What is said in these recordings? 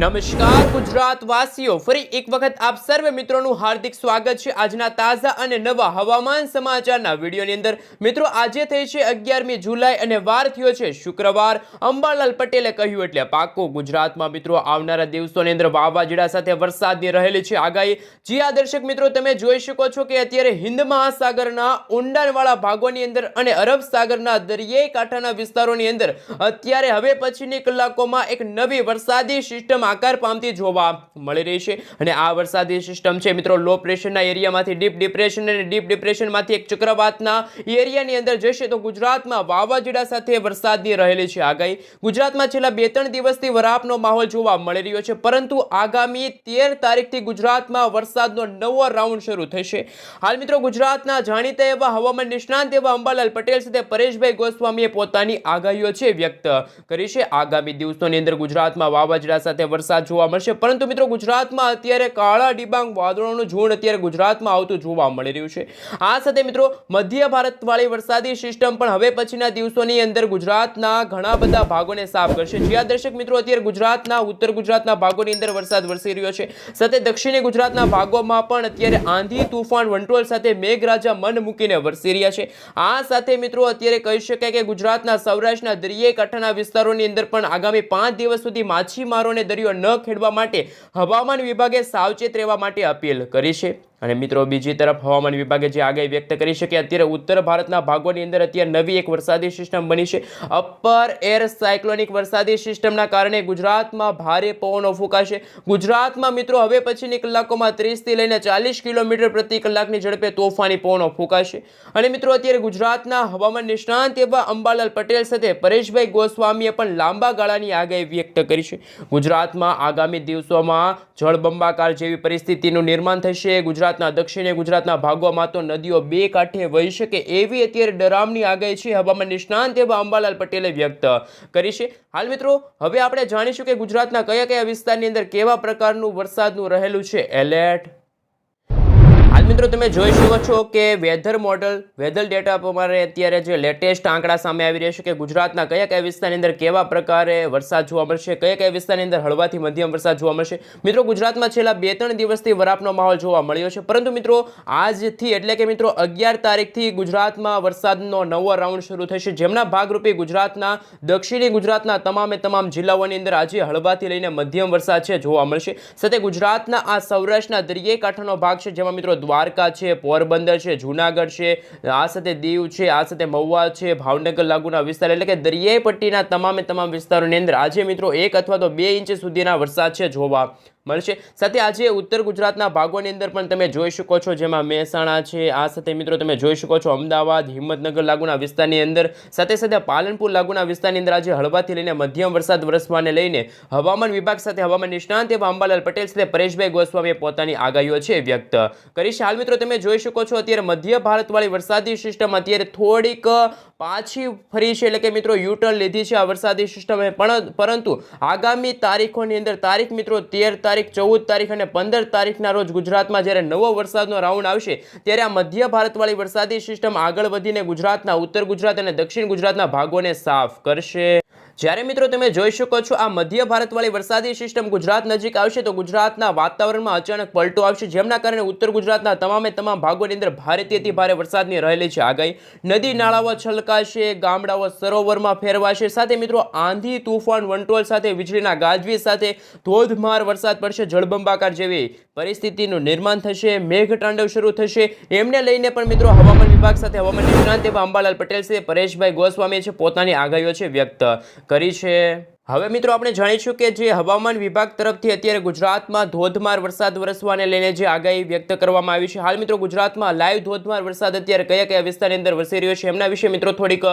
નમસ્કાર ગુજરાત વાસીઓ ફરી એક વખત આપ સર્વ મિત્રોનું હાર્દિક સ્વાગત છે આજના તાજા અને નવા હવામાન સમાચારના વિડીયોની અંદર. મિત્રો, આજે થઈ છે અગિયારમી જુલાઈ અને વાર થયો છે શુક્રવાર. અંબાલાલ પટેલે કહ્યું એટલે પાકો ગુજરાતમાં મિત્રો આવનારા દિવસોની અંદર વાવાઝોડા સાથે વરસાદની રહેલી છે આગાહી. જી આ દર્શક મિત્રો, તમે જોઈ શકો છો કે અત્યારે હિન્દ મહાસાગરના ઊંડાણવાળા ભાગોની અંદર અને અરબ સાગરના દરિયાઈ કાંઠાના વિસ્તારોની અંદર અત્યારે હવે પછીની કલાકોમાં એક નવી વરસાદી સિસ્ટમ આકાર પામતી જોવા મળી રહી છે. અને આ વરસાદી સિસ્ટમ છે મિત્રો, લો પ્રેશરના એરિયામાંથી ડીપ ડિપ્રેશન અને ડીપ ડિપ્રેશનમાંથી એક ચક્રવાતના એરિયાની અંદર જશે તો ગુજરાતમાં વાવાઝોડા સાથે વરસાદની રહેલી છે આગાહી. ગુજરાતમાં છેલ્લા બે ત્રણ દિવસથી વરાપનો માહોલ જોવા મળી રહ્યો છે, પરંતુ આગામી તેર તારીખથી ગુજરાતમાં વરસાદનો નવો રાઉન્ડ શરૂ થશે. હાલ મિત્રો, ગુજરાતના જાણીતા એવા હવામાન નિષ્ણાંત એવા અંબાલાલ પટેલ સાથે પરેશભાઈ ગોસ્વામીએ પોતાની આગાહીઓ છે વ્યક્ત કરી છે. આગામી દિવસોની અંદર ગુજરાતમાં વાવાઝોડા સાથે વરસાદ જોવા મળશે. પરંતુ મિત્રો ગુજરાતમાં અત્યારે કાળા ડિબાંગ વાદળોનું ઝૂંડ અત્યારે ગુજરાતમાં આવતું જોવા મળી રહ્યું છે. આ સાથે મિત્રો મધ્ય ભારતવાળી વરસાદી સિસ્ટમ પણ હવે પછીના દિવસોની અંદર ગુજરાતના ઘણા બધા ભાગોને સાફ કરશે. જ્યાં દર્શક મિત્રો અત્યારે ગુજરાતના, ઉત્તર ગુજરાતના ભાગોની અંદર વરસાદ વરસી રહ્યો છે. સાથે દક્ષિણી ગુજરાતના ભાગોમાં પણ અત્યારે આંધી, તુફાન, વંટોળ સાથે મેઘરાજા મન મૂકીને વરસી રહ્યા છે. આ સાથે મિત્રો અત્યારે કહી શકાય કે ગુજરાતના સૌરાષ્ટ્રના દરિયાઈ કાંઠાના વિસ્તારોની અંદર પણ આગામી પાંચ દિવસ સુધી માછીમારોને દરિયો ન ખેડવા માટે હવામાન વિભાગે સાવચેત રહેવા માટે અપીલ કરી છે. અને મિત્રો, બીજી તરફ હવામાન વિભાગે જે આગાહી વ્યક્ત કરી છે કે અત્યારે ઉત્તર ભારતના ભાગોની અંદર અત્યારે નવી એક વરસાદી સિસ્ટમ બની છે. અપર એર સાયક્લોનિક વરસાદી સિસ્ટમના કારણે ગુજરાતમાં ભારે પવનો ફૂંકાશે. ગુજરાતમાં મિત્રો, હવે પછીની કલાકોમાં ત્રીસથી લઈને ચાલીસ કિલોમીટર પ્રતિ કલાકની ઝડપે તોફાની પવનો ફૂંકાશે. અને મિત્રો, અત્યારે ગુજરાતના હવામાન નિષ્ણાંત એવા અંબાલાલ પટેલ સાથે પરેશભાઈ ગોસ્વામીએ પણ લાંબા ગાળાની આગાહી વ્યક્ત કરી છે. ગુજરાતમાં આગામી દિવસોમાં જળબંબાકાર જેવી પરિસ્થિતિનું નિર્માણ થશે. ગુજરાતના, દક્ષિણે ગુજરાતના ભાગોમાં તો નદીઓ બે કાંઠે વહી શકે એવી અત્યારે ડરામની આગાહી છે હવામાન નિષ્ણાંત એવા અંબાલાલ પટેલે વ્યક્ત કરી છે. હાલ મિત્રો, હવે આપણે જાણીશું કે ગુજરાતના કયા કયા વિસ્તારની અંદર કેવા પ્રકારનું વરસાદનું રહેલું છે. એલર્ટ હાલ મિત્રો તમે જોઈ શકો છો કે વેધર મોડલ, વેધર ડેટા પ્રમાણે અત્યારે જે લેટેસ્ટ આંકડા સામે આવી રહ્યા છે કે ગુજરાતના કયા કયા વિસ્તારની અંદર કેવા પ્રકારે વરસાદ જોવા મળશે, કયા કયા વિસ્તારની અંદર હળવાથી મધ્યમ વરસાદ જોવા મળશે. મિત્રો ગુજરાતમાં છેલ્લા બે ત્રણ દિવસથી વરાપનો માહોલ જોવા મળ્યો છે. પરંતુ મિત્રો આજથી એટલે કે મિત્રો અગિયાર તારીખથી ગુજરાતમાં વરસાદનો નવો રાઉન્ડ શરૂ થશે. જેમના ભાગરૂપે ગુજરાતના, દક્ષિણી ગુજરાતના તમામે તમામ જિલ્લાઓની અંદર આજે હળવાથી લઈને મધ્યમ વરસાદ છે જોવા મળશે. સાથે ગુજરાતના આ સૌરાષ્ટ્રના દરિયાઈ કાંઠાનો ભાગ છે, જેમાં મિત્રો દ્વારકા છે, પોરબંદર છે, જુનાગઢ છે, આ સાથે દીવ છે, આ સાથે મહુવા છે, ભાવનગર લાગુના વિસ્તાર, એટલે કે દરિયાઈ પટ્ટીના તમામે તમામ વિસ્તારોની અંદર આજે મિત્રો એક અથવા તો બે ઇંચ સુધીના વરસાદ છે જોવા મળશે. સાથે આજે ઉત્તર ગુજરાતના ભાગોની અંદર પણ તમે જોઈ શકો છો, જેમાં મહેસાણા છે, આ સાથે મિત્રો તમે જોઈ શકો છો અમદાવાદ, હિંમતનગર લાગુના વિસ્તારની અંદર. સાથે સાથે પાલનપુર લાગુના વિસ્તારની અંદર આજે હળવાથી લઈને મધ્યમ વરસાદ વરસવાને લઈને હવામાન વિભાગ સાથે હવામાન નિષ્ણાંત એવા અંબાલાલ પટેલ સાથે પરેશભાઈ ગોસ્વામીએ પોતાની આગાહીઓ છે વ્યક્ત કરી. છે હાલ મિત્રો તમે જોઈ શકો છો, અત્યારે મધ્ય ભારતવાળી વરસાદી સિસ્ટમ અત્યારે થોડીક પાછી ફરી છે એટલે કે મિત્રો યુટર્ન લીધી છે આ વરસાદી સિસ્ટમે પણ, પરંતુ આગામી તારીખોની અંદર તારીખ મિત્રો તેર તારીખ, ચૌદ તારીખ અને પંદર તારીખના રોજ ગુજરાતમાં જ્યારે નવો વરસાદનો રાઉન્ડ આવશે, ત્યારે આ મધ્ય ભારતવાળી વરસાદી સિસ્ટમ આગળ વધીને ગુજરાતના ઉત્તર ગુજરાત અને દક્ષિણ ગુજરાતના ભાગોને સાફ કરશે. જ્યારે મિત્રો તમે જોઈ શકો છો આ મધ્ય ભારતવાળી વરસાદી સિસ્ટમ ગુજરાત નજીક આવશે, તો ગુજરાતના વાતાવરણમાં અચાનક પલટો આવશે, જેમના કારણે ઉત્તર ગુજરાતના તમામે તમામ ભાગોની અંદર ભારેથી ભારે વરસાદની રહેલી છે આગાહી. નદી નાળાઓ છલકાશે, ગામડાઓ સરોવરમાં ફેરવાશે. સાથે મિત્રો આંધી તુફાન વંટોલ સાથે વીજળીના ગાજવીજ સાથે ધોધમાર વરસાદ પડશે. જળબંબાકાર જેવી પરિસ્થિતિનું નિર્માણ થશે, મેઘતાંડવ શરૂ થશે. એમને લઈને પણ મિત્રો હવામાન વિભાગ સાથે હવામાન નિષ્ણાંત એવા અંબાલાલ પટેલ છે. પરેશભાઈ ગોસ્વામી છે. પોતાની આગાહીઓ છે વ્યક્ત કરી છે. હવે મિત્રો આપણે જાણીશું કે જે હવામાન વિભાગ તરફથી અત્યારે ગુજરાતમાં ધોધમાર વરસાદ વરસવાને લઈને જે આગાહી વ્યક્ત કરવામાં આવી છે. હાલ મિત્રો ગુજરાતમાં લાઈવ ધોધમાર વરસાદ અત્યારે કયા કયા વિસ્તારની અંદર વરસી રહ્યો છે એમના વિશે મિત્રો થોડીક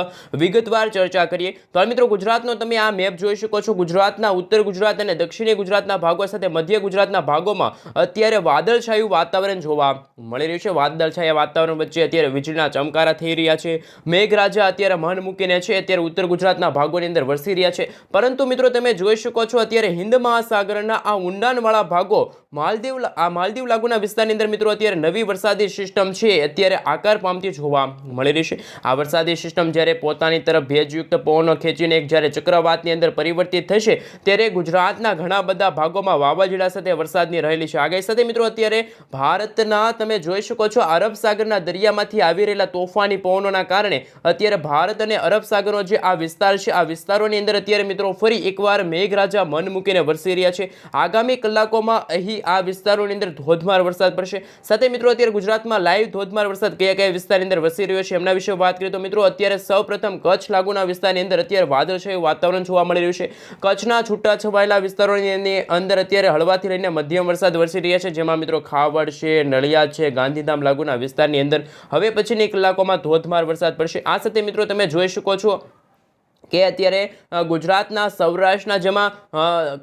વિગતવાર ચર્ચા કરીએ. તો હાલ મિત્રો ગુજરાતનો તમે આ મેપ જોઈ શકો છો. ગુજરાતના ઉત્તર ગુજરાત અને દક્ષિણી ગુજરાતના ભાગો સાથે મધ્ય ગુજરાતના ભાગોમાં અત્યારે વાદળછાયું વાતાવરણ જોવા મળી રહ્યું છે. વાદળછાયા વાતાવરણ વચ્ચે અત્યારે વીજળીના ચમકારા થઈ રહ્યા છે. મેઘરાજા અત્યારે મન મૂકીને છે, અત્યારે ઉત્તર ગુજરાતના ભાગોની અંદર વરસી રહ્યા છે. પરંતુ મિત્રો, તમે જોઈ શકો છો અત્યારે હિન્દ મહાસાગરના આ ઊંડાણવાળા ભાગો માલદીવ આ માલદીવ લાગુના વિસ્તારની અંદર મિત્રો, અત્યારે નવી વરસાદી સિસ્ટમ છે. અત્યારે આકાર પામતી જોવા મળી રહી છે. આ વરસાદી સિસ્ટમ જ્યારે પોતાની તરફ ભેજયુક્ત પવનો ખેંચીને એક જ્યારે ચક્રવાતની અંદર પરિવર્તિત થશે, ત્યારે ગુજરાતના ઘણા બધા ભાગોમાં વાવાઝોડા સાથે વરસાદની રહેલી છે. આગાહી સાથે મિત્રો, અત્યારે ભારતના તમે જોઈ શકો છો, અરબ સાગરના દરિયામાંથી આવી રહેલા તોફાની પવનોના કારણે અત્યારે ભારત અને અરબ સાગરનો જે આ વિસ્તાર છે, આ વિસ્તારોની અંદર અત્યારે મિત્રો ફરી એકવાર મેઘરાજા મન મૂકીને વરસી રહ્યા છે. આગામી કલાકોમાં અહીં આ વિસ્તારોની અંદર ધોધમાર વરસાદ પડશે. સાથે મિત્રો, અત્યારે ગુજરાતમાં લાઈવ ધોધમાર વરસાદ કયા કયા વિસ્તારની અંદર વરસી રહ્યો છે એમના વિશે વાત કરીએ તો મિત્રો, અત્યારે સૌપ્રથમ કચ્છ લાગુના વિસ્તારની અંદર અત્યારે વાદળછાયું વાતાવરણ જોવા મળી રહ્યું છે. કચ્છના છૂટા છવાયેલા વિસ્તારોની અંદર અત્યારે હળવાથી લઈને મધ્યમ વરસાદ વરસી રહ્યા છે. જેમાં મિત્રો, ખાવડ છે નળિયાદ છે, ગાંધીધામ લાગુના વિસ્તારની અંદર. હવે પછીની કલાકોમાં ધોધમાર વરસાદ પડશે. આ સાથે મિત્રો, તમે જોઈ શકો છો કે અત્યારે ગુજરાતના સૌરાષ્ટ્રના જેમાં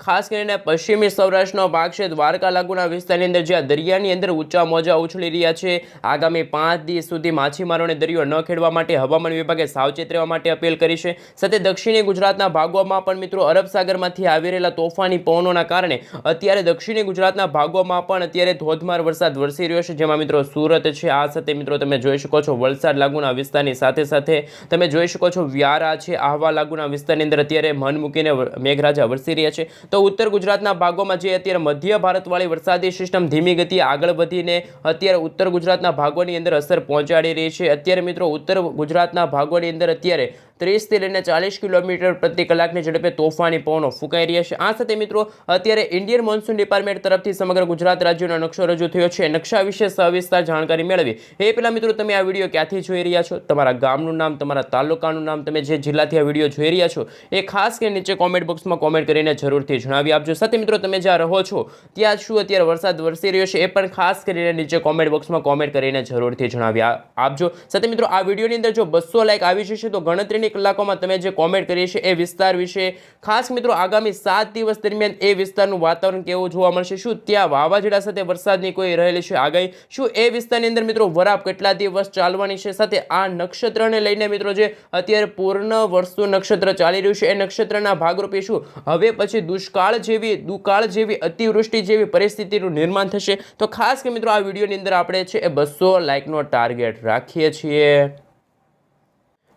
ખાસ કરીને પશ્ચિમી સૌરાષ્ટ્રનો ભાગ છે, દ્વારકા લાગુના વિસ્તારની અંદર, જ્યાં દરિયાની અંદર ઊંચા મોજા ઉછળી રહ્યા છે. આગામી પાંચ દિવસ સુધી માછીમારોને દરિયો ન ખેડવા માટે હવામાન વિભાગે સાવચેત રહેવા માટે અપીલ કરી છે. સાથે દક્ષિણી ગુજરાતના ભાગોમાં પણ, મિત્રો, અરબ સાગરમાંથી આવી રહેલા તોફાની પવનોના કારણે અત્યારે દક્ષિણી ગુજરાતના ભાગોમાં પણ અત્યારે ધોધમાર વરસાદ વરસી રહ્યો છે. જેમાં, મિત્રો, સુરત છે. આ સાથે, મિત્રો, તમે જોઈ શકો છો વલસાડ લાગુના વિસ્તારની સાથે સાથે તમે જોઈ શકો છો વ્યારા છે, આહવા લાગુના વિસ્તારની અંદર અત્યારે મન મૂકીને મેઘરાજા વરસી રહ્યા છે. તો ઉત્તર ગુજરાતના ભાગોમાં જે અત્યારે મધ્ય ભારતવાળી વરસાદી સિસ્ટમ ધીમી ગતિએ આગળ વધીને અત્યારે ઉત્તર ગુજરાતના ભાગોની અંદર અસર પહોંચાડી રહી છે. અત્યારે મિત્રો ઉત્તર ગુજરાતના ભાગોની અંદર અત્યારે ત્રીસથી લઈને ચાલીસ કિલોમીટર પ્રતિ કલાકની ઝડપે તોફાની પવનો ફૂંકાઈ રહ્યા છે. આ સાથે મિત્રો, અત્યારે ઇન્ડિયન મોન્સૂન ડિપાર્ટમેન્ટ તરફથી સમગ્ર ગુજરાત રાજ્યનો નકશો રજૂ થયો છે. નકશા વિશે સવિસ્તાર જાણકારી મેળવી. એ પહેલાં મિત્રો, તમે આ વીડિયો ક્યાંથી જોઈ રહ્યા છો? તમારા ગામનું નામ, તમારા તાલુકાનું નામ તમે જે જિલ્લાથી આ વીડિયો જોઈ રહ્યા છો, એ ખાસ કરીને નીચે કોમેન્ટ બોક્સમાં કોમેન્ટ કરીને જરૂરથી જણાવી આપજો. સાથે મિત્રો, તમે જ્યાં રહો છો, ત્યાં શું અત્યારે વરસાદ વરસી રહ્યો છે, એ પણ ખાસ કરીને નીચે કોમેન્ટ બોક્સમાં કોમેન્ટ કરીને જરૂરથી જણાવી આપજો. સાથે મિત્રો, આ વિડીયોની અંદર જો બસો લાઈક આવી જશે, તો ગણતરીની કલાકોમાં તમે જે કોમેન્ટ કરી છે એ વિસ્તાર વિશે. ખાસ મિત્રો, આગામી સાત દિવસ દરમિયાન એ વિસ્તારનું વાતાવરણ કેવું જોવા મળશે? શું ત્યાં વાવાઝોડા સાથે વરસાદની કોઈ રહેલી છે આગાહી? શું એ વિસ્તારની અંદર મિત્રો વરાપ કેટલા દિવસ ચાલવાની છે? સાથે આ નક્ષત્રને લઈને મિત્રો જે અત્યારે પૂર્ણ વર્ષનું નક્ષત્ર ચાલી રહ્યું છે, એ નક્ષત્રના ભાગરૂપે શું? હવે પછી દુષ્કાળ જેવી, દુકાળ જેવી, અતિવૃષ્ટિ જેવી પરિસ્થિતિનું નિર્માણ થશે. તો ખાસ કે મિત્રો, આ વિડીયોની અંદર આપણે છે એ બસો લાઇકનો ટાર્ગેટ રાખીએ છીએ.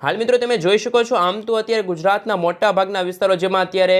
હાલ મિત્રો તમે જોઈ શકો છો, આમ તો અત્યારે ગુજરાતના મોટા ભાગના વિસ્તારો જેમાં અત્યારે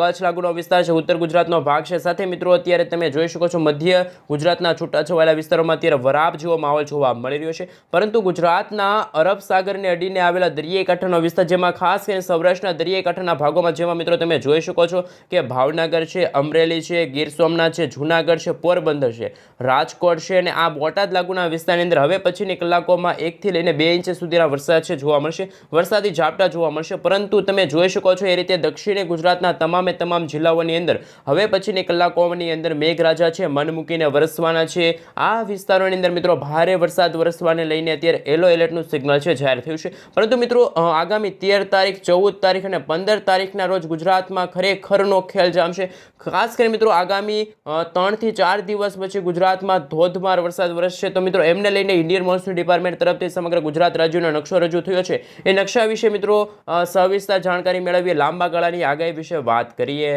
કચ્છ લાગુનો વિસ્તાર છે, ઉત્તર ગુજરાતનો ભાગ છે. સાથે મિત્રો અત્યારે તમે જોઈ શકો છો, મધ્ય ગુજરાતના છૂટાછવાયેલા વિસ્તારોમાં અત્યારે વરાપ જેવો માહોલ જોવા મળી રહ્યો છે. પરંતુ ગુજરાતના અરબ સાગરને અડીને આવેલા દરિયાઈ કાંઠાનો વિસ્તાર જેમાં ખાસ કરીને સૌરાષ્ટ્રના દરિયાઈ કાંઠાના ભાગોમાં જેમાં મિત્રો તમે જોઈ શકો છો કે ભાવનગર છે, અમરેલી છે, ગીર સોમનાથ છે, જૂનાગઢ છે, પોરબંદર છે, રાજકોટ છે અને આ બોટાદ લાગુના વિસ્તારની અંદર હવે પછીની કલાકોમાં એકથી લઈને બે ઇંચ સુધીના વરસાદ છે જોવા મળશે. વરસાદી ઝાપટા જોવા મળશે. પરંતુ તમે જોઈ શકો છો, એ રીતે દક્ષિણે ગુજરાતના તમામે તમામ જિલ્લાઓની અંદર હવે પછીની કલાકોની અંદર મેઘરાજા છે, મન મૂકીને વરસવાના છે. આ વિસ્તારોની અંદર મિત્રો ભારે વરસાદ વરસવાને લઈને અત્યારે યલો એલર્ટનું સિગ્નલ છે, જાહેર થયું છે. પરંતુ મિત્રો આગામી તેર તારીખ, ચૌદ તારીખ અને પંદર તારીખના રોજ ગુજરાતમાં ખરેખરનો ખેલ જામશે. ખાસ કરીને મિત્રો આગામી ત્રણથી ચાર દિવસ પછી ગુજરાતમાં ધોધમાર વરસાદ વરસશે. તો મિત્રો, એમને લઈને ઇન્ડિયન મોન્સૂન ડિપાર્ટમેન્ટ તરફથી સમગ્ર ગુજરાત રાજ્યનો નકશો રજૂ થયો છે. એ નકશા વિશે મિત્રો સવિસ્તાર જાણકારી મેળવીએ લાંબા ગાળાની આગાહી વિશે વાત કરીએ.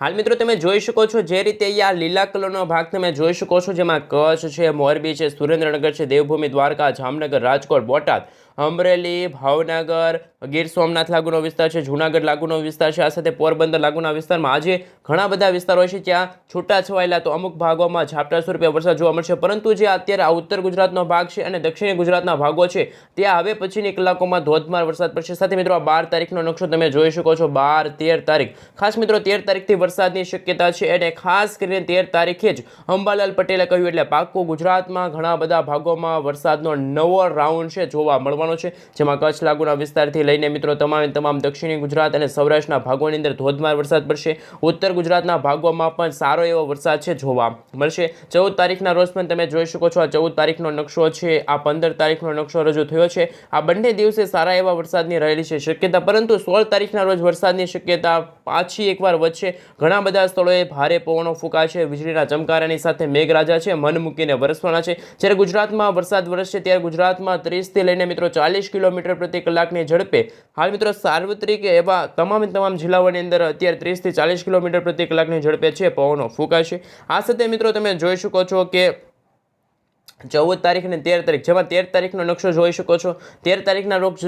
હાલ મિત્રો તમે જોઈ શકો છો જે રીતે અહીંયા લીલા કલરનો ભાગ તમે જોઈ શકો છો, જેમાં કચ્છ છે, મોરબી છે, સુરેન્દ્રનગર છે, દેવભૂમિ દ્વારકા, જામનગર, રાજકોટ, બોટાદ, અમરેલી, ભાવનગર ગીર સોમનાથ લાગુનો વિસ્તાર છે, જૂનાગઢ લાગુનો વિસ્તાર છે, આ સાથે પોરબંદર લાગુના વિસ્તારમાં આજે ઘણા બધા વિસ્તારો છે ત્યાં છૂટા છવાયેલા તો અમુક ભાગોમાં ઝાપટા સ્વરૂપે વરસાદ જોવા મળશે, પરંતુ જે અત્યારે આ ઉત્તર ગુજરાતનો ભાગ છે અને દક્ષિણ ગુજરાતના ભાગો છે, ત્યાં હવે પછીની કલાકોમાં ધોધમાર વરસાદ પડશે. સાથે મિત્રો, આ બાર તારીખનો નકશો તમે જોઈ શકો છો, બાર તેર તારીખ. ખાસ મિત્રો, તેર તારીખથી વરસાદની શક્યતા છે અને ખાસ કરીને તેર તારીખે જ અંબાલાલ પટેલે કહ્યું, એટલે પાક્કું ગુજરાતમાં ઘણા બધા ભાગોમાં વરસાદનો નવો રાઉન્ડ છે, જોવા મળવાનો છે, જેમાં કચ્છ લાગુના વિસ્તારથી લઈને મિત્રો, તમામે તમામ દક્ષિણી ગુજરાત અને સૌરાષ્ટ્રના ભાગોની અંદર ધોધમાર વરસાદ પડશે. ઉત્તર ગુજરાતના ભાગોમાં પણ સારો એવો વરસાદ છે જોવા મળશે. ચૌદ તારીખના રોજ પણ તમે જોઈ શકો છો, આ ચૌદ તારીખનો નકશો છે, આ પંદર તારીખનો નકશો રજૂ થયો છે. આ બંને દિવસે સારા એવા વરસાદની રહેલી છે શક્યતા, પરંતુ સોળ તારીખના રોજ વરસાદની શક્યતા પાછી એકવાર વધશે. ઘણા બધા સ્થળોએ ભારે પવનો ફૂંકાશે, વીજળીના ચમકારાની સાથે મેઘરાજા છે, મન મૂકીને વરસવાના છે. જ્યારે ગુજરાતમાં વરસાદ વરસશે, ત્યારે ગુજરાતમાં ત્રીસથી લઈને મિત્રો ચાલીસ કિલોમીટર પ્રતિ કલાકની ઝડપે હાલ મિત્રો સાર્વત્રિક એવા તમામ તમામ જિલ્લાઓની અંદર અત્યારે ત્રીસથી ચાલીસ કિલોમીટર પ્રતિ કલાકની ઝડપે છે પવનો ફૂંકાશે. આ સાથે મિત્રો તમે જોઈ શકો છો કે ચૌદ તારીખ અને તેર તારીખ. જેમાં તેર તારીખનો નકશો જોઈ શકો છો. તેર તારીખના રોગ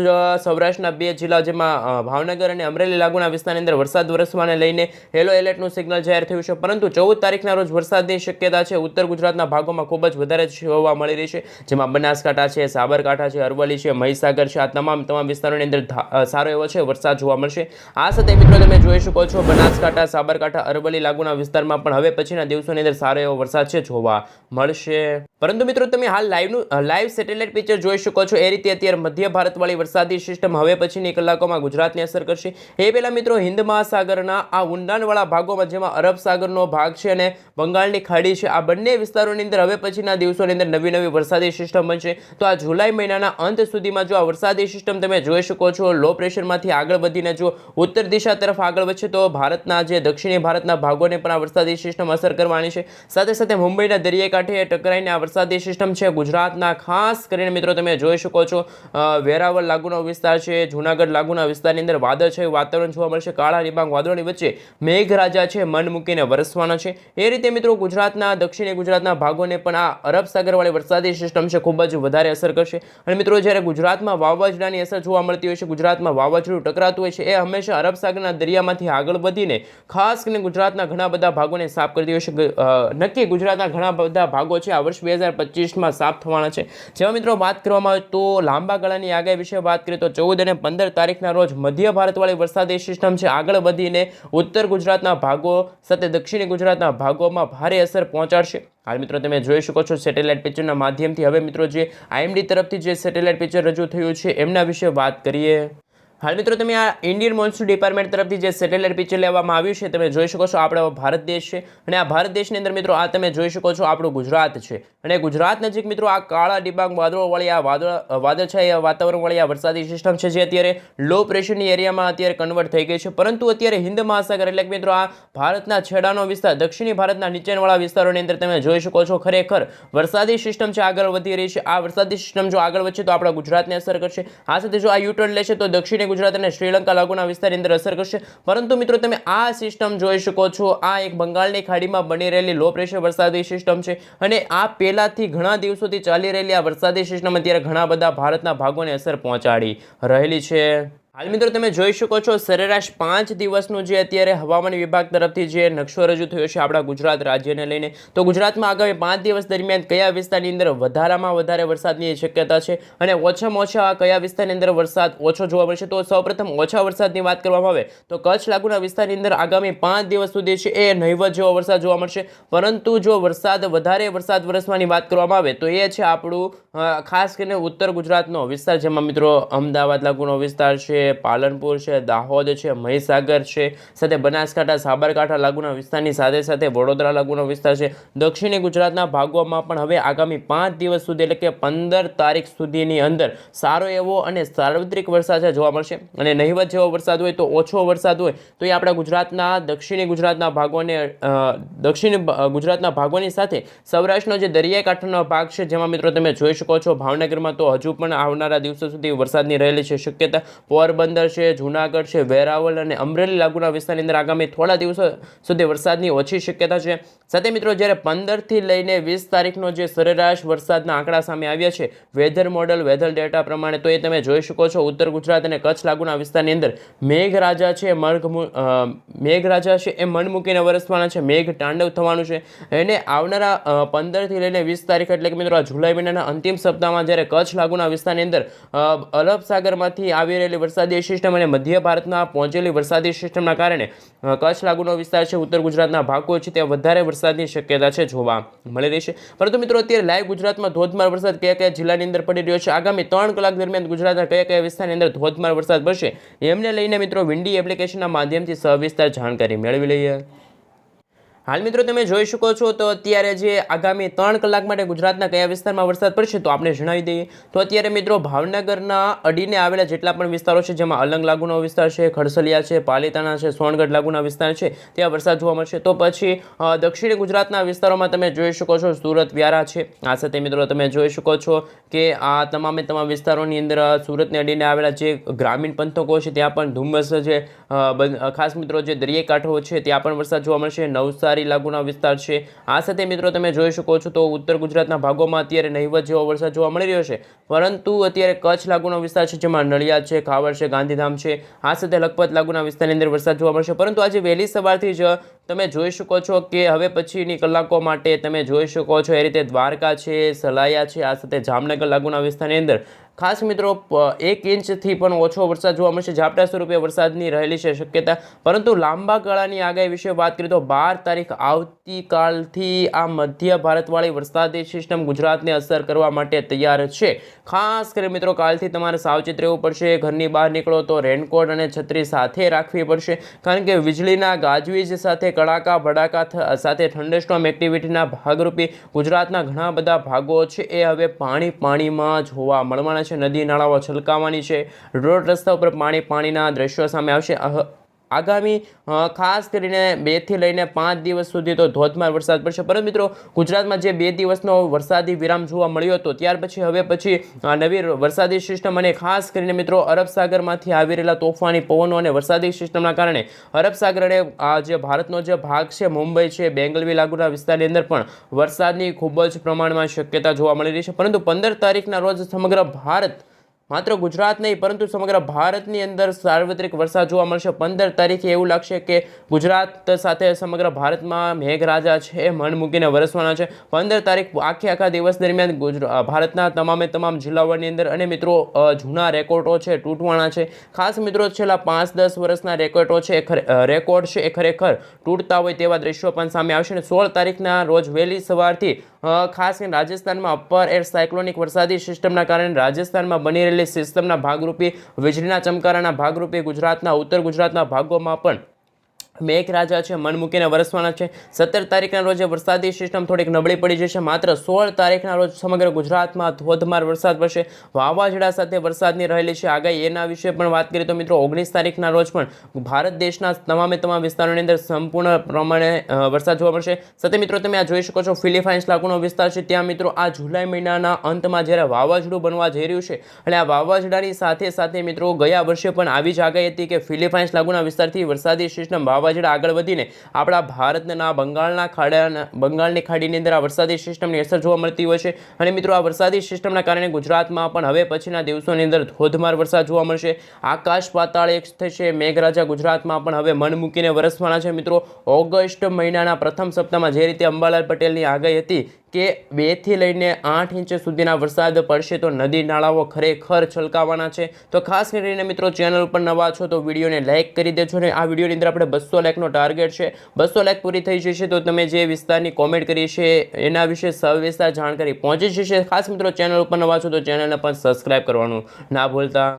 સૌરાષ્ટ્રના બે જિલ્લા જેમાં ભાવનગર અને અમરેલી લાગુના વિસ્તારની અંદર વરસાદ વરસવાને લઈને યલો એલર્ટનું સિગ્નલ જાહેર થયું છે. પરંતુ ચૌદ તારીખના રોજ વરસાદની શક્યતા છે. ઉત્તર ગુજરાતના ભાગોમાં ખૂબ જ વધારે જોવા મળી રહી છે. જેમાં બનાસકાંઠા છે, સાબરકાંઠા છે, અરવલ્લી છે, મહીસાગર છે. આ તમામ તમામ વિસ્તારોની અંદર સારો એવો છે. વરસાદ જોવા મળશે. આ સાથે મિત્રો તમે જોઈ શકો છો બનાસકાંઠા, સાબરકાંઠા, અરવલ્લી લાગુના વિસ્તારમાં પણ હવે પછીના દિવસોની અંદર સારો એવો વરસાદ છે જોવા મળશે. પરંતુ મિત્રો, તમે હાલ લાઈવનું લાઈવ સેટેલાઇટ પિક્ચર જોઈ શકો છો. એ રીતે અત્યારે મધ્ય ભારતવાળી વરસાદી સિસ્ટમ હવે પછીની કલાકોમાં ગુજરાતને અસર કરશે. એ પહેલાં મિત્રો, હિન્દ મહાસાગરના આ ઊંડાણવાળા ભાગોમાં, જેમાં અરબ સાગરનો ભાગ છે અને બંગાળની ખાડી છે, આ બંને વિસ્તારોની અંદર હવે પછીના દિવસોની અંદર નવી નવી વરસાદી સિસ્ટમ બનશે. તો આ જુલાઈ મહિનાના અંત સુધીમાં જો આ વરસાદી સિસ્ટમ તમે જોઈ શકો છો લો પ્રેશરમાંથી આગળ વધીને જો ઉત્તર દિશા તરફ આગળ વધશે, તો ભારતના જે દક્ષિણી ભારતના ભાગોને પણ આ વરસાદી સિસ્ટમ અસર કરવાની છે. સાથે સાથે મુંબઈના દરિયાકાંઠે ટકરાઈને આ વરસાદી સિસ્ટમ છે ગુજરાતના. ખાસ કરીને મિત્રો તમે જોઈ શકો છો વેરાવળ લાગુનો વિસ્તાર છે, જૂનાગઢ લાગુના વિસ્તારની અંદર વાદળ છે વાતાવરણ જોવા મળશે. કાળા ડિબાંગ વાદળોની વચ્ચે મેઘરાજા છે, મન મૂકીને વરસવાના છે. એ રીતે મિત્રો ગુજરાતના, દક્ષિણી ગુજરાતના ભાગોને પણ આ અરબ સાગરવાળી વરસાદી સિસ્ટમ છે ખૂબ જ વધારે અસર કરશે. અને મિત્રો જ્યારે ગુજરાતમાં વાવાઝોડાની અસર જોવા મળતી હોય છે, ગુજરાતમાં વાવાઝોડું ટકરાતું હોય છે, એ હંમેશા અરબ સાગરના દરિયામાંથી આગળ વધીને ખાસ કરીને ગુજરાતના ઘણા બધા ભાગોને સાફ કરતી હોય છે. નક્કી ગુજરાતના ઘણા બધા ભાગો છે આ વર્ષ બે પચીસમાં સાફ થવાના છે. જેમાં મિત્રો વાત કરવામાં આવે તો લાંબા ગાળાની આગાહી વિશે વાત કરીએ તો ચૌદ અને પંદર તારીખના રોજ મધ્ય ભારતવાળી વરસાદી સિસ્ટમ છે. આગળ વધીને ઉત્તર ગુજરાતના ભાગો સાથે દક્ષિણ ગુજરાતના ભાગોમાં ભારે અસર પહોંચાડશે. હાલ મિત્રો તમે જોઈ શકો છો સેટેલાઇટ પિક્ચરના માધ્યમથી. હવે મિત્રો જે આઈએમડી તરફથી જે સેટેલાઇટ પિક્ચર રજૂ થયું છે, એમના વિશે વાત કરીએ. હાલ મિત્રો તમે આ ઇન્ડિયન મોન્સૂન ડિપાર્ટમેન્ટ તરફથી જે સેટેલાઇટ પિક્ચર લેવામાં આવ્યું છે, તમે જોઈ શકો છો આપણો ભારત દેશ છે. અને આ ભારત દેશની અંદર મિત્રો આ તમે જોઈ શકો છો આપણું ગુજરાત છે. અને ગુજરાત નજીક મિત્રો આ કાળા ડિબાંગ વાદળોવાળી આ વાદળ, વાદળછાયા વાતાવરણવાળી આ વરસાદી સિસ્ટમ છે જે અત્યારે લો પ્રેશરની એરિયામાં અત્યારે કન્વર્ટ થઈ ગઈ છે. પરંતુ અત્યારે હિન્દ મહાસાગર એટલે કે મિત્રો આ ભારતના છેડાનો વિસ્તાર, દક્ષિણી ભારતના નીચેવાળા વિસ્તારોની અંદર તમે જોઈ શકો છો ખરેખર વરસાદી સિસ્ટમ છે આગળ વધી રહી છે. આ વરસાદી સિસ્ટમ જો આગળ વધશે તો આપણા ગુજરાતને અસર કરશે. આ સાથે જો આ યુટર્ન લેશે તો દક્ષિણી ગુજરાત અને શ્રીલંકા લાગુના વિસ્તારની અંદર અસર કરશે. પરંતુ મિત્રો, તમે આ સિસ્ટમ જોઈ શકો છો. આ એક બંગાળની ખાડીમાં બની રહેલી લો પ્રેશર વરસાદી સિસ્ટમ છે અને આ પહેલાથી ઘણા દિવસોથી ચાલી રહેલી આ વરસાદી સિસ્ટમ અત્યારે ઘણા બધા ભારતના ભાગોને અસર પહોંચાડી રહેલી છે. હાલ મિત્રો તમે જોઈ શકો છો, સરેરાશ પાંચ દિવસનું જે અત્યારે હવામાન વિભાગ તરફથી જે નકશો રજૂ થયો છે આપણા ગુજરાત રાજ્યને લઈને, તો ગુજરાતમાં આગામી પાંચ દિવસ દરમિયાન કયા વિસ્તારની અંદર વધારામાં વધારે વરસાદની શક્યતા છે અને ઓછામાં ઓછા કયા વિસ્તારની અંદર વરસાદ ઓછો જોવા મળશે? તો સૌપ્રથમ ઓછા વરસાદની વાત કરવામાં આવે, તો કચ્છ લાગુના વિસ્તારની અંદર આગામી પાંચ દિવસ સુધી છે એ નહીવત જેવો વરસાદ જોવા મળશે. પરંતુ જો વરસાદ વધારે વરસાદ વરસવાની વાત કરવામાં આવે, તો એ છે આપણું ખાસ કરીને ઉત્તર ગુજરાતનો વિસ્તાર, જેમાં મિત્રો અમદાવાદ લાગુનો વિસ્તાર છે પાલનપુર છે, દાહોદ છે, મહીસાગર છે, સાથે બનાસકાંઠા, સાબરકાંઠા લાગુના વિસ્તારની સાથે સાથે વડોદરા લાગુનો વિસ્તાર છે. દક્ષિણી ગુજરાતના ભાગોમાં પણ હવે આગામી પાંચ દિવસ સુધી એટલે કે પંદર તારીખ સુધીની અંદર સારો એવો અને સાર્વત્રિક વરસાદ જોવા મળશે. અને નહિવત જેવો વરસાદ હોય તો ઓછો વરસાદ હોય તો એ આપણા ગુજરાતના, દક્ષિણી ગુજરાતના ભાગોને દક્ષિણ ગુજરાતના ભાગોની સાથે સૌરાષ્ટ્રનો જે દરિયાકાંઠાનો ભાગ છે જેમાં મિત્રો તમે જોઈ શકો છો, ભાવનગરમાં તો હજુ પણ આવનારા દિવસો સુધી વરસાદની રહેલી છે. શક્યતા પોરબંદર છે, જૂનાગઢ છે, વેરાવળ અને અમરેલી લાગુના વિસ્તારની અંદર આગામી થોડા દિવસો સુધી વરસાદની ઓછી શક્યતા છે. સાથે મિત્રો, જ્યારે પંદરથી લઈને વીસ તારીખનો જે સરેરાશ વરસાદના આંકડા સામે આવ્યા છે, વેધર મોડલ, વેધર ડેટા પ્રમાણે, તો એ તમે જોઈ શકો છો, ઉત્તર ગુજરાત અને કચ્છ લાગુના વિસ્તારની અંદર મેઘરાજા છે મર્ગ મેઘરાજા છે, એ મન મૂકીને વરસવાના છે, મેઘ તાંડવ થવાનું છે. એને આવનારા પંદરથી લઈને વીસ તારીખ, એટલે કે મિત્રો આ જુલાઈ મહિનાના અંતિમ સપ્તાહમાં જ્યારે કચ્છ લાગુના વિસ્તારની અંદર અરબ સાગરમાંથી આવી રહેલી વરસાદી સિસ્ટમ અને મધ્ય ભારતમાં પહોંચેલી વરસાદી સિસ્ટમના કારણે કચ્છ લાગુનો વિસ્તાર છે, ઉત્તર ગુજરાતના ભાગો છે, ત્યાં વધારે વરસાદની શક્યતા છે જોવા મળી રહી છે. પરંતુ મિત્રો, અત્યારે લાઈવ ગુજરાતમાં ધોધમાર વરસાદ કયા કયા જિલ્લાની અંદર પડી રહ્યો છે? આગામી ત્રણ કલાક દરમિયાન ગુજરાતના કયા કયા વિસ્તારની અંદર ધોધમાર વરસાદ પડશે? એમને લઈને મિત્રો વિન્ડી એપ્લિકેશનના માધ્યમથી સવિસ્તાર જાણકારી મેળવી લઈએ. હાલ મિત્રો તમે જોઈ શકો છો તો અત્યારે જે આગામી ત્રણ કલાક માટે ગુજરાતના કયા વિસ્તારમાં વરસાદ પડશે તો આપણે જણાવી દઈએ. તો અત્યારે મિત્રો ભાવનગરના અડીને આવેલા જેટલા પણ વિસ્તારો છે, જેમાં અલંગ લાગુનો વિસ્તાર છે, ખડસલિયા છે, પાલિતાણા છે, સોનગઢ લાગુના વિસ્તાર છે, ત્યાં વરસાદ જોવા મળશે. તો પછી દક્ષિણ ગુજરાતના વિસ્તારોમાં તમે જોઈ શકો છો, સુરત, વ્યારા છે. આ સાથે મિત્રો તમે જોઈ શકો છો કે આ તમામે તમામ વિસ્તારોની અંદર સુરતને અડીને આવેલા જે ગ્રામીણ પંથકો છે, ત્યાં પણ ધુમ્મસ જે ખાસ મિત્રો જે દરિયાઈ કાંઠો છે, ત્યાં પણ વરસાદ જોવા મળશે. નવસારી લાગુના વિસ્તાર છે. આ સાથે મિત્રો તમે જોઈ શકો છો તો ઉત્તર ગુજરાતના ભાગોમાં અત્યારે નહીવત જેવો વરસાદ જોવા મળી રહ્યો છે. પરંતુ અત્યારે કચ્છ લાગુનો વિસ્તાર છે જેમાં નડિયાદ છે ખાવડ છે, ગાંધીધામ છે. આ સાથે લખપત લાગુના વિસ્તારની અંદર વરસાદ જોવા મળશે. પરંતુ આજે વહેલી સવારથી જ તમે જોઈ શકો છો કે હવે પછીની કલાકો માટે તમે જોઈ શકો છો એ રીતે દ્વારકા છે, સલાયા છે, આ સાથે જામનગર લાગુના વિસ્તારની અંદર. ખાસ મિત્રો એક ઇંચથી પણ ઓછો વરસાદ જોવા મળશે. ઝાપટા સ્વરૂપે વરસાદની રહેલી છે શક્યતા. પરંતુ લાંબા ગાળાની આગાહી વિશે વાત કરીએ તો બાર તારીખ આવતીકાલથી આ મધ્ય ભારતવાળી વરસાદી સિસ્ટમ ગુજરાતને અસર કરવા માટે તૈયાર છે. ખાસ કરી મિત્રો, કાલથી તમારે સાવચેત રહેવું પડશે. ઘરની બહાર નીકળો તો રેનકોટ અને છત્રી સાથે રાખવી પડશે. કારણ કે વીજળીના ગાજવીજ સાથે કડાકા, ભડાકા સાથે થંડરસ્ટોમ એક્ટિવિટીના ભાગરૂપે ગુજરાતના ઘણા બધા ભાગો છે. એ હવે પાણી પાણીમાં જોવા મળવાના છે. નદી, નાળાઓ છલકાવાની છે. રોડ રસ્તા ઉપર પાણી પાણીના દ્રશ્યો સામે આવશે. આગામી ખાસ કરીને બેથી લઈને પાંચ દિવસ સુધી તો ધોધમાર વરસાદ પડશે. પરંતુ મિત્રો, ગુજરાતમાં જે બે દિવસનો વરસાદી વિરામ જોવા મળ્યો હતો, ત્યાર પછી, હવે પછી નવી વરસાદી સિસ્ટમ અને ખાસ કરીને મિત્રો, અરબ સાગરમાંથી આવી રહેલા તોફાની પવનો અને વરસાદી સિસ્ટમના કારણે, અરબ સાગર અને આ જે ભારતનો જે ભાગ છે, મુંબઈ છે, બેંગલવી લાગુના વિસ્તારની અંદર પણ વરસાદની ખૂબ જ પ્રમાણમાં શક્યતા જોવા મળી રહી છે. પરંતુ પંદર તારીખના રોજ સમગ્ર ભારત માત્ર ગુજરાત નહીં, પરંતુ સમગ્ર ભારતની અંદર સાર્વત્રિક વરસાદ જોવા મળશે. પંદર તારીખે એવું લાગશે કે ગુજરાત સાથે સમગ્ર ભારતમાં મેઘરાજા છે, મન મૂકીને વરસવાના છે. પંદર તારીખ આખે આખા દિવસ દરમિયાન ગુજરાત ભારતના તમામે તમામ જિલ્લાઓની અંદર અને મિત્રો જૂના રેકોર્ડો છે, તૂટવાના છે. ખાસ મિત્રો, છેલ્લા પાંચ દસ વર્ષના રેકોર્ડો છે રેકોર્ડ છે, એ ખરેખર તૂટતા હોય તેવા દ્રશ્યો પણ સામે આવશે. અને સોળ તારીખના રોજ વહેલી સવારથી ખાસ કરીને રાજસ્થાનમાં અપર એર સાયક્લોનિક વરસાદી સિસ્ટમના કારણે રાજસ્થાનમાં બની રહેલી સિસ્ટમના ભાગરૂપે વીજળીના ચમકારાના ભાગરૂપે ગુજરાતના, ઉત્તર ગુજરાતના ભાગોમાં પણ મેઘરાજા છે, મન મૂકીને વરસવાના છે. સત્તર તારીખના રોજ વરસાદી સિસ્ટમ થોડીક નબળી પડી જશે. માત્ર સોળ તારીખના રોજ સમગ્ર ગુજરાતમાં ધોધમાર વરસાદ પડશે વાવાઝોડા સાથે વરસાદની રહેલી છે. આગાહી એના વિશે પણ વાત કરીએ તો મિત્રો, ઓગણીસ તારીખના રોજ પણ ભારત દેશના તમામે તમામ વિસ્તારોની અંદર સંપૂર્ણ પ્રમાણે વરસાદ જોવા મળશે. સાથે મિત્રો, તમે આ જોઈ શકો છો, ફિલિપાઇન્સ લાગુનો વિસ્તાર છે. ત્યાં મિત્રો, આ જુલાઈ મહિનાના અંતમાં જ્યારે વાવાઝોડું બનવા જઈ રહ્યું છે અને આ વાવાઝોડાની સાથે સાથે મિત્રો, ગયા વર્ષે પણ આવી જ આગાહી હતી કે ફિલિપાઇન્સ લાગુના વિસ્તારથી વરસાદી સિસ્ટમ વાવાઝોડા આગળ વધીને આપણા ભારતના બંગાળના ખાડા બંગાળની ખાડીની અંદર આ વરસાદી સિસ્ટમની અસર જોવા મળતી હોય છે. અને મિત્રો આ વરસાદી સિસ્ટમના કારણે ગુજરાતમાં પણ હવે પછીના દિવસોની અંદર ધોધમાર વરસાદ જોવા મળશે. આકાશ પાતાળ એક થશે, મેઘરાજા ગુજરાતમાં પણ હવે મન મૂકીને વરસવાના છે મિત્રો. ઓગસ્ટ મહિનાના પ્રથમ સપ્તાહમાં જે રીતે અંબાલાલ પટેલની આગાહી હતી કે બેથી લઈને આઠ ઇંચ સુધીના વરસાદ પડશે તો નદી નાળાઓ ખરેખર છલકાવાના છે. તો ખાસ કરીને મિત્રો ચેનલ ઉપર નવા છો તો વિડીયોને લાઇક કરી દેજો ને આ વિડીયોની અંદર આપણે બસો લાઇકનો ટાર્ગેટ છે. બસો લાઇક પૂરી થઈ જશે તો તમે જે વિસ્તારની કોમેન્ટ કરી છે એના વિશે સવિસ્તાર જાણકારી પહોંચી જશે. ખાસ મિત્રો ચેનલ ઉપર નવા છો તો ચેનલને પણ સબસ્ક્રાઇબ કરવાનું ના ભૂલતા.